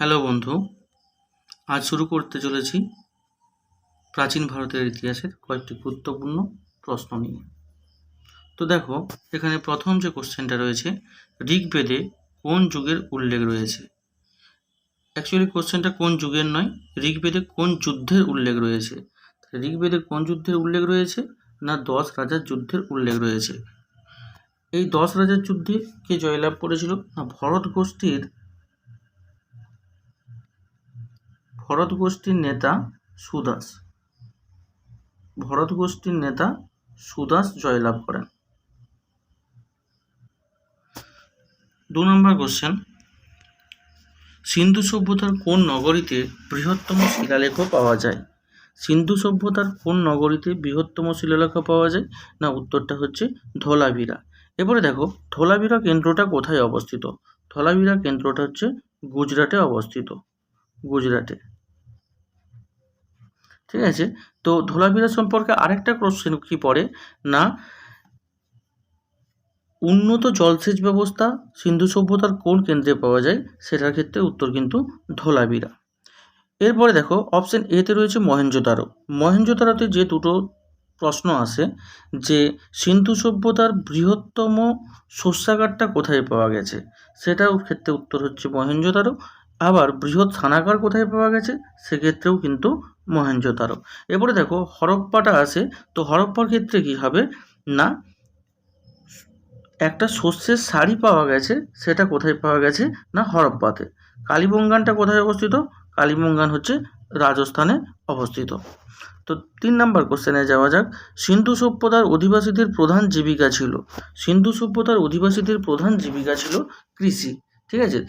Hello বন্ধু, আজ শুরু করতে চলেছি প্রাচীন ভারতের ইতিহাসের কয়েকটি গুরুত্বপূর্ণ প্রশ্ন নিয়ে। তো দেখো, এখানে প্রথম যে কোশ্চেনটা রয়েছে, ঋগ্বেদে কোন যুগের উল্লেখ রয়েছে? অ্যাকচুয়ালি কোশ্চেনটা কোন যুগের নয়, ঋগ্বেদে কোন যুদ্ধের উল্লেখ রয়েছে? ঋগ্বেদে কোন যুদ্ধের উল্লেখ রয়েছে না দশ রাজার যুদ্ধের উল্লেখ রয়েছে? এই দশ রাজার যুদ্ধে কে জয়লাভ করেছিল? না ভরত গোষ্ঠীর ভরত গোষ্ঠীর নেতা সুদাস। ভরত গোষ্ঠীর নেতা সুদাস জয়লাভ করেন। দু নম্বর কোশ্চেন সিন্ধু সভ্যতার কোন নগরীতে বৃহত্তম শিলালেখ পাওয়া যায়? সিন্ধু সভ্যতার কোন নগরীতে বৃহত্তম শিলালেখ পাওয়া যায়? না, উত্তরটা হচ্ছে ধোলাভিরা। এবারে দেখো, ধোলাভিরা কেন্দ্রটা কোথায় অবস্থিত? ধোলাভিরা কেন্দ্রটা হচ্ছে গুজরাটে অবস্থিত। গুজরাটে। ঠিক আছে? তো ধোলাভিরা সম্পর্কে আরেকটা কোশ্চেন কি পড়ে? না, উন্নত জলসেচ ব্যবস্থা সিন্ধু সভ্যতার কোন কেন্দ্রে পাওয়া যায়? সেটার ক্ষেত্রে উত্তর কিন্তু ধোলাভিরা। এরপরে দেখো অপশন এতে রয়েছে মহেঞ্জোদারো মহেঞ্জোদারোতে যে দুটো প্রশ্ন আসে যে সিন্ধু সভ্যতার বৃহত্তম শস্যাগারটা কোথায় পাওয়া গেছে? সেটাও ক্ষেত্রে উত্তর হচ্ছে মহেঞ্জোদারো আবার বৃহৎ স্নানাগার কোথায় পাওয়া গেছে? সেক্ষেত্রেও কিন্তু মহেঞ্জোদারো এরপরে দেখো, হরপ্পাটা আসে তো হরপ্পার ক্ষেত্রে কি হবে? না, একটা শস্যের শাড়ি পাওয়া গেছে, সেটা কোথায় পাওয়া গেছে? না, হরপ্পাতে। কালীবঙ্গানটা কোথায় অবস্থিত? কালীবঙ্গান হচ্ছে রাজস্থানে অবস্থিত। তো তিন নম্বর কোশ্চেনে যাওয়া যাক। সিন্ধু সভ্যতার অধিবাসীদের প্রধান জীবিকা ছিল। সিন্ধু সভ্যতার অধিবাসীদের প্রধান জীবিকা ছিল কৃষি। ঠিক আছে?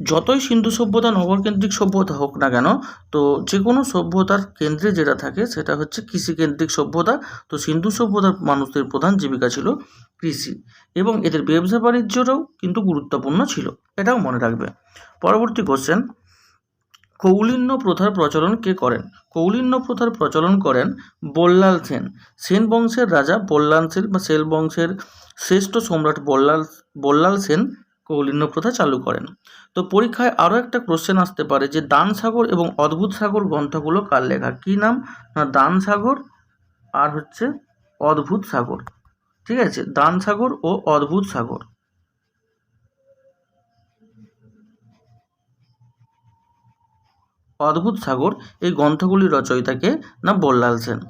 যতই সিন্ধু সভ্যতা, নগরকেন্দ্রিক সভ্যতা হোক না কেন, তো যে কোনো সভ্যতার কেন্দ্রে যেটা থাকে সেটা হচ্ছে কৃষিকেন্দ্রিক সভ্যতা। তো সিন্ধু সভ্যতার মানুষদের প্রধান জীবিকা ছিল কৃষি এবং এদের ব্যবসা বাণিজ্যটাও কিন্তু গুরুত্বপূর্ণ ছিল, এটাও মনে রাখবে। পরবর্তী কোশ্চেন কৌলিন্য প্রথার প্রচলন কে করেন? কৌলিন্য প্রথার প্রচলন করেন বল্লাল সেন। সেন বংশের রাজা বল্লাল সেন বা সেল বংশের শ্রেষ্ঠ সম্রাট বল্লাল বল্লাল সেন কৌলিন্য প্রথা চালু করেন। তো পরীক্ষায় আরও একটা কোশ্চেন আসতে পারে যে, দান সাগর এবং অদ্ভুত সাগর গ্রন্থগুলো কার লেখা? কী নাম? না, দান সাগর আর হচ্ছে অদ্ভুত সাগর। ঠিক আছে? দান সাগর ও অদ্ভুত সাগর। অদ্ভুত সাগর এই গ্রন্থগুলির রচয়িতাকে না বল্লাল সেন।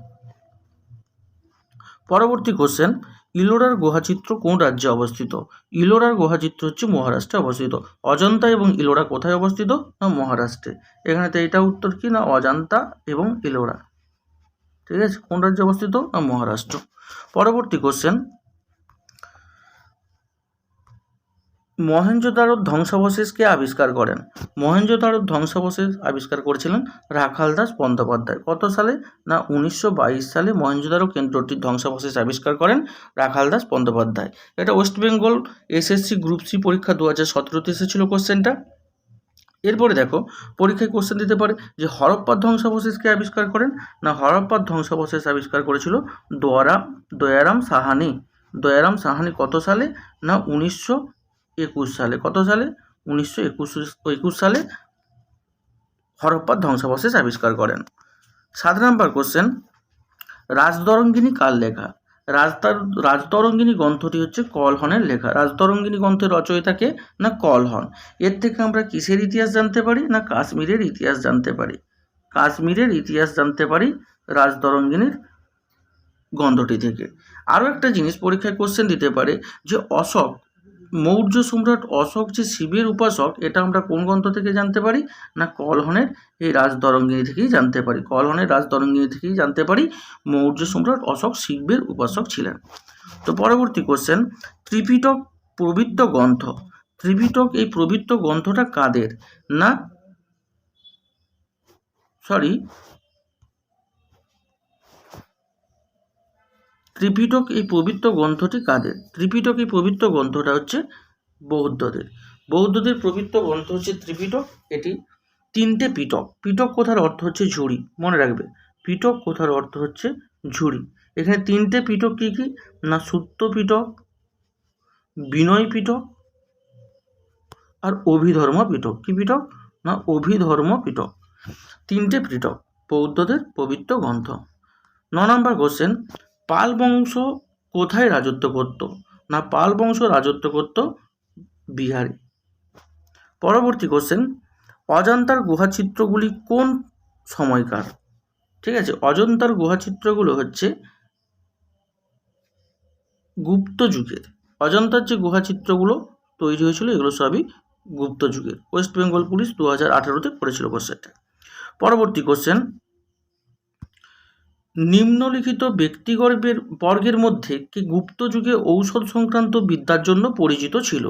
পরবর্তী কোশ্চেন ইলোরার গুহাচিত্র কোন রাজ্যে অবস্থিত? ইলোরার গুহাচিত্র হচ্ছে মহারাষ্ট্রে অবস্থিত। অজন্তা এবং ইলোরা কোথায় অবস্থিত? না, মহারাষ্ট্রে। এখানে তো এটা উত্তর কি? না, অজন্তা এবং ইলোরা। ঠিক আছে? কোন রাজ্যে অবস্থিত? না, মহারাষ্ট্র। পরবর্তী কোশ্চেন মহেঞ্জোদারোর ধ্বংসাবশেষকে আবিষ্কার করেন। মহেঞ্জোদারোর ধ্বংসাবশেষ আবিষ্কার করেছিলেন রাখাল দাস বন্দ্যোপাধ্যায়। কত সালে? না, উনিশশো বাইশ সালে মহেঞ্জোদারো কেন্দ্রটির ধ্বংসাবশেষ আবিষ্কার করেন রাখাল দাস বন্দ্যোপাধ্যায়। এটা West Bengal SSC group C পরীক্ষা দু হাজার সতেরোতে এসেছিল কোশ্চেনটা। এরপরে দেখো, পরীক্ষায় কোশ্চেন দিতে পারে যে হরপ্পার ধ্বংসাবশেষকে আবিষ্কার করেন? না হরপ্পার ধ্বংসাবশেষ আবিষ্কার করেছিল দোয়ারাম দয়ারাম সাহানি। দয়ারাম সাহানি কত সালে? না, উনিশশো একুশ সালে, কত সালে? উনিশশো একুশ একুশ সালে হরপ্পার ধ্বংসাবশেষ আবিষ্কার করেন। সাত নম্বর কোশ্চেন রাজতরঙ্গিনী কার লেখা? রাজতার, রাজতরঙ্গিনী গ্রন্থটি হচ্ছে কলহনের লেখা। রাজতরঙ্গিনী গ্রন্থের রচয়িতাকে না, কলহন। এর থেকে আমরা কিসের ইতিহাস জানতে পারি? না, কাশ্মীরের ইতিহাস জানতে পারি? কাশ্মীরের ইতিহাস জানতে পারি রাজতরঙ্গিনীর গ্রন্থটি থেকে। আরও একটা জিনিস পরীক্ষায় কোশ্চেন দিতে পারে যে অশোক মৌর্য সম্রাট অশোক যে শিবের উপাসক, এটা আমরা কোন গ্রন্থ থেকে জানতে পারি? না, কলহনের? এই রাজতরঙ্গিনী থেকেই জানতে পারি। কলহনের রাজতরঙ্গিনী থেকেই জানতে পারি মৌর্য সম্রাট অশোক শিবের উপাসক ছিলেন। তো পরবর্তী কোশ্চেন ত্রিপিটক প্রবৃত্ত গ্রন্থ। ত্রিপিটক এই প্রবৃত্ত গ্রন্থটা কাদের? না সরি ত্রিপিটক এই পবিত্র গ্রন্থটি কাদের? ত্রিপিটক এই পবিত্র গ্রন্থটা হচ্ছে বৌদ্ধদের। বৌদ্ধদের পবিত্র গ্রন্থ হচ্ছে ত্রিপিটক, এটি তিনটে পিটক। পিটক কোথার অর্থ হচ্ছে ঝুড়ি, মনে রাখবে। পিটক কোথার অর্থ হচ্ছে ঝুড়ি। এখানে তিনটে পিটক কী কী? না সূত্র পিটক, বিনয় পিটক আর অভিধর্ম পিটক। কি পিটক? না, অভিধর্ম পিটক। তিনটে পিটক, বৌদ্ধদের পবিত্র গ্রন্থ। ন নম্বর কোশ্চেন পাল বংশ কোথায় রাজত্ব করত? না, পাল বংশ রাজত্ব করত বিহারে। পরবর্তী কোশ্চেন অজন্তার গুহাচিত্রগুলি কোন সময়কার? ঠিক আছে, অজন্তার গুহাচিত্রগুলো হচ্ছে গুপ্ত যুগের। অজন্তার যে গুহাচিত্রগুলো তৈরি হয়েছিল, এগুলো সবই গুপ্ত যুগের। ওয়েস্ট বেঙ্গল পুলিশ দু হাজার আঠারোতে করেছিল কোশ্চেনটা পরবর্তী কোশ্চেন নিম্নলিখিত ব্যক্তিগর্বের বর্গের মধ্যে কি গুপ্ত যুগে ঔষধ সংক্রান্ত বিদ্যার জন্য পরিচিত ছিল?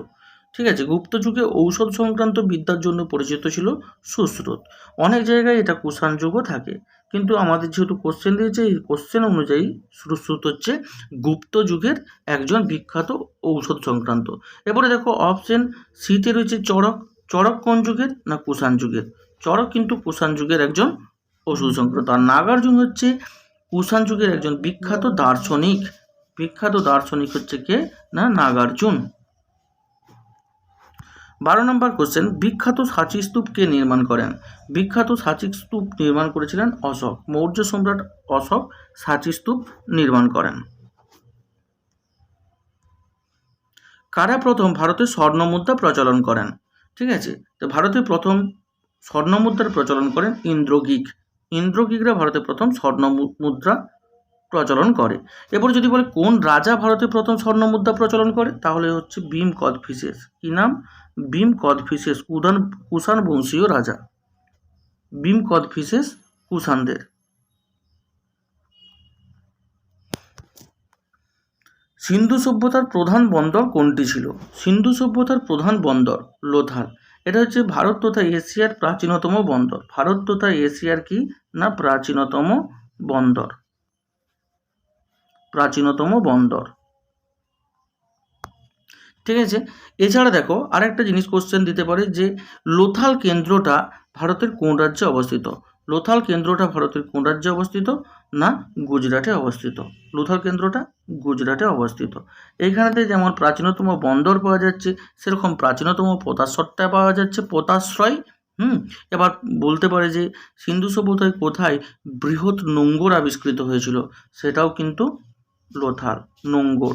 ঠিক আছে, গুপ্ত যুগে ঔষধ সংক্রান্ত বিদ্যার জন্য পরিচিত ছিল সুশ্রুত অনেক জায়গায় এটা কুষাণ যুগও থাকে। কিন্তু আমাদের যেহেতু কোশ্চেন দিয়েছে, এই কোশ্চেন অনুযায়ী সুশ্রুত হচ্ছে গুপ্ত যুগের একজন বিখ্যাত ঔষধ সংক্রান্ত। এবারে দেখো অপশন সিতে রয়েছে চড়ক। চড়ক কোন যুগের না কুষাণ যুগের? চড়ক কিন্তু কুষাণ যুগের একজন ওষুধ সংক্রান্ত। আর নাগার্জুন হচ্ছে কুষাণ যুগের একজন বিখ্যাত দার্শনিক। বিখ্যাত দার্শনিক হচ্ছে কে? না, নাগার্জুন। বারো নম্বর কোশ্চেন বিখ্যাত সাঁচি স্তূপ কে নির্মাণ করেন? বিখ্যাত সাঁচি স্তূপ নির্মাণ করেছিলেন অশোক। মৌর্য সম্রাট অশোক সাঁচি স্তূপ নির্মাণ করেন। কারা প্রথম ভারতে স্বর্ণ মুদ্রা প্রচলন করেন? ঠিক আছে? তো ভারতে প্রথম স্বর্ণ মুদ্রার প্রচলন করেন ইন্দ্রগিক ইন্দ্রগিকরা ভারতে প্রথম স্বর্ণ মুদ্রা প্রচলন করে। এরপর যদি বলে কোন রাজা ভারতে প্রথম স্বর্ণ মুদ্রা প্রচলন করে, তাহলে হচ্ছে ভীম কদফিসেস কি নাম? ভীম কদফিসেস উদান কুষাণ বংশীয় রাজা। ভীম কদফিসেস কুষাণদের। সিন্ধু সভ্যতার প্রধান বন্দর কোনটি ছিল? সিন্ধু সভ্যতার প্রধান বন্দর লোথাল এটা হচ্ছে ভারত তথা এশিয়ার প্রাচীনতম বন্দর। ভারত তথা এশিয়ার কি? না, প্রাচীনতম বন্দর। প্রাচীনতম বন্দর। ঠিক আছে? এছাড়া দেখো, আরেকটা জিনিস কোশ্চেন দিতে পারে যে, লোথাল কেন্দ্রটা ভারতের কোন রাজ্যে অবস্থিত? লোথাল কেন্দ্রটা ভারতের কোন রাজ্যে অবস্থিত না গুজরাটে অবস্থিত? লোথাল কেন্দ্রটা গুজরাটে অবস্থিত। এইখানেতে যেমন প্রাচীনতম বন্দর পাওয়া যাচ্ছে, সেরকম প্রাচীনতম পোতাশ্রয়টা পাওয়া যাচ্ছে, পোতাশ্রয়। হুম, এবার বলতে পারে যে সিন্ধু সভ্যতায় কোথায় বৃহৎ নোঙ্গর আবিষ্কৃত হয়েছিল, সেটাও কিন্তু লোথাল নোঙ্গর।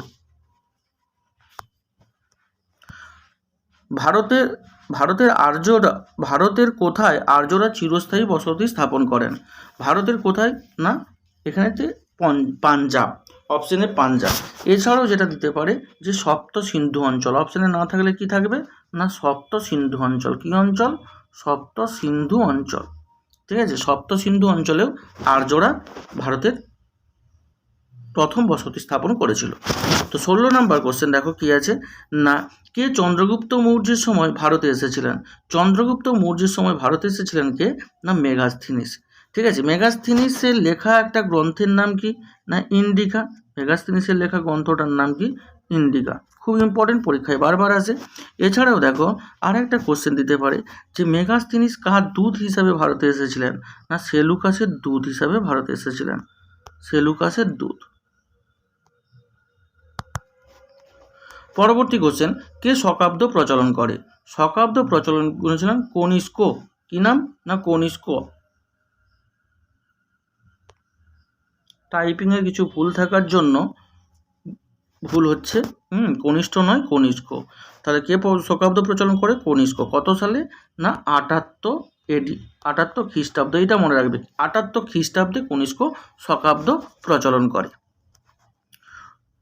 ভারতের ভারতের আর্যরা, ভারতের কোথায় আর্যরা চিরস্থায়ী বসতি স্থাপন করেন? ভারতের কোথায়? না এখানেতে পঞ্জ- পাঞ্জাব অপশানে পাঞ্জাব। এছাড়াও যেটা দিতে পারে যে সপ্ত সিন্ধু অঞ্চল। অপশানে না থাকলে কি থাকবে? না, সপ্ত সিন্ধু অঞ্চল। কি অঞ্চল? সপ্ত সিন্ধু অঞ্চল। ঠিক আছে? সপ্ত সিন্ধু অঞ্চলেও আর্যরা ভারতের প্রথম বসতি স্থাপন করেছিল। তো ষোলো নাম্বার কোশ্চেন দেখো কি আছে? না, কে চন্দ্রগুপ্ত মৌর্যের সময় ভারতে এসেছিলেন? চন্দ্রগুপ্ত মৌর্যের সময় ভারতে এসেছিলেন কে? না মেগাস্থিনিস ঠিক আছে মেগাস্থিনিসের লেখা একটা গ্রন্থের নাম কি? না, ইন্ডিকা। মেগাস্থিনিসের লেখা গ্রন্থটার নাম কি? ইন্ডিকা। খুব ইম্পর্টেন্ট পরীক্ষায় বারবার আসে। এছাড়াও দেখো আর একটা কোশ্চেন দিতে পারে যে মেগাস্থিনিস কার দুধ হিসাবে ভারতে এসেছিলেন? না, সেলুকাসের দুধ হিসাবে ভারতে এসেছিলেন। সেলুকাসের দুধ পরবর্তী কোশ্চেন কে শকাব্দ প্রচলন করে? শকাব্দ প্রচলন করেছিলেন কনিষ্ক কি নাম না কনিষ্ক টাইপিংয়ে কিছু ভুল থাকার জন্য ভুল হচ্ছে, হুম, কনিষ্ঠ নয় কনিষ্ক তাহলে কে শকাব্দ প্রচলন করে? কনিষ্ক কত সালে? না, আটাত্তর এডি আটাত্তর খ্রিস্টাব্দ এটা মনে রাখবে। আটাত্তর খ্রিস্টাব্দে কনিষ্ক শকাব্দ প্রচলন করে।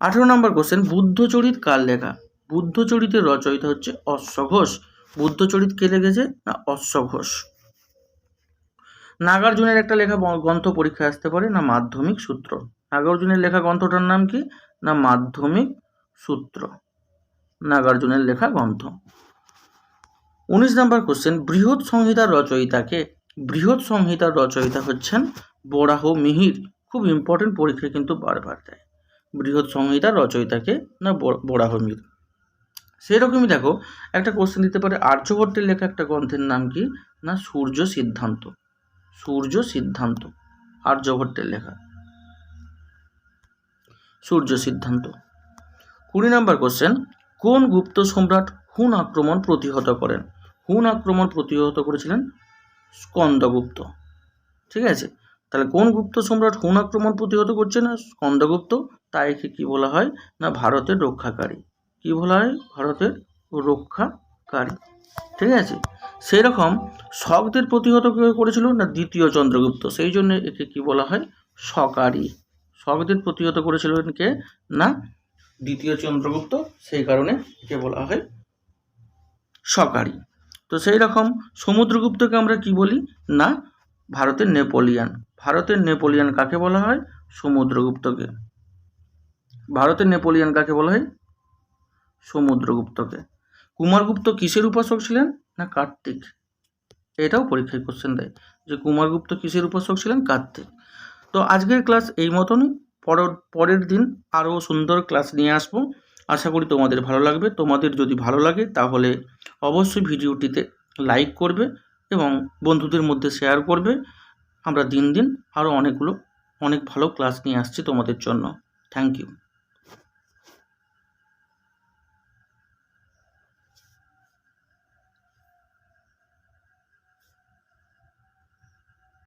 আঠেরো নম্বর কোশ্চেন বুদ্ধচরিত কার লেখা? বুদ্ধচরিতের রচয়িতা হচ্ছে অশ্বঘোষ বুদ্ধচরিত কে লিখেছে? না অশ্বঘোষ নাগার্জুনের একটা লেখা গ্রন্থ পরীক্ষায় আসতে পারে, না, মাধ্যমিক সূত্র। নাগার্জুনের লেখা গ্রন্থটার নাম কি? না, মাধ্যমিক সূত্র। নাগার্জুনের লেখা গ্রন্থ। উনিশ নম্বর কোশ্চেন বৃহৎ সংহিতার রচয়িতাকে বৃহৎ সংহিতার রচয়িতা হচ্ছেন বরাহ মিহির। খুব ইম্পর্টেন্ট পরীক্ষায় কিন্তু বারবার দেয়। বৃহৎ সংহিতার রচয়িতাকে না ব- বরাহ মিহির সেরকমই দেখো, একটা কোশ্চেন দিতে পারে, আর্যভট্টের লেখা একটা গ্রন্থের নাম কি? না, সূর্য সিদ্ধান্ত। সূর্য সিদ্ধান্ত, আর্যভট্টের লেখা। সূর্য সিদ্ধান্ত। কুড়ি নম্বর কোশ্চেন কোন গুপ্ত সম্রাট হুন আক্রমণ প্রতিহত করেন? হুন আক্রমণ প্রতিহত করেছিলেন স্কন্দগুপ্ত। ঠিক আছে? তাহলে কোন গুপ্ত সম্রাট হুন আক্রমণ প্রতিহত করছে না? স্কন্দগুপ্ত, তাইকে কি বলা হয়? না, ভারতের রক্ষাকারী। কি বলা হয়? ভারতের রক্ষাকারী। ঠিক আছে? সেই রকম শকদের প্রতিহত করেছিল? না, দ্বিতীয় চন্দ্রগুপ্ত। সেই জন্য একে কি বলা হয়? সকারী শকদের প্রতিহত করেছিলেন কে? না, দ্বিতীয় চন্দ্রগুপ্ত। সেই কারণে একে বলা হয় সকারী তো সেই রকম সমুদ্রগুপ্তকে আমরা কি বলি? না, ভারতের নেপোলিয়ান। ভারতের নেপোলিয়ান কাকে বলা হয়? সমুদ্রগুপ্তকে। ভারতের নেপোলিয়ান কাকে বলা হয়? সমুদ্রগুপ্তকে। কুমারগুপ্ত কিসের উপাসক ছিলেন? না, কার্তিক। এটাও পরীক্ষায় কোশ্চেন দেয় যে কুমারগুপ্ত কিসের উপাসক ছিলেন? কার্তিক। তো আজকের ক্লাস এই মতনই। পরের পরের দিন আরও সুন্দর ক্লাস নিয়ে আসব। আশা করি তোমাদের ভালো লাগবে। তোমাদের যদি ভালো লাগে, তাহলে অবশ্যই ভিডিওটিতে লাইক করবে এবং বন্ধুদের মধ্যে শেয়ার করবে। আমরা দিন দিন আরও অনেকগুলো অনেক ভালো ক্লাস নিয়ে আসছি তোমাদের জন্য। Thank you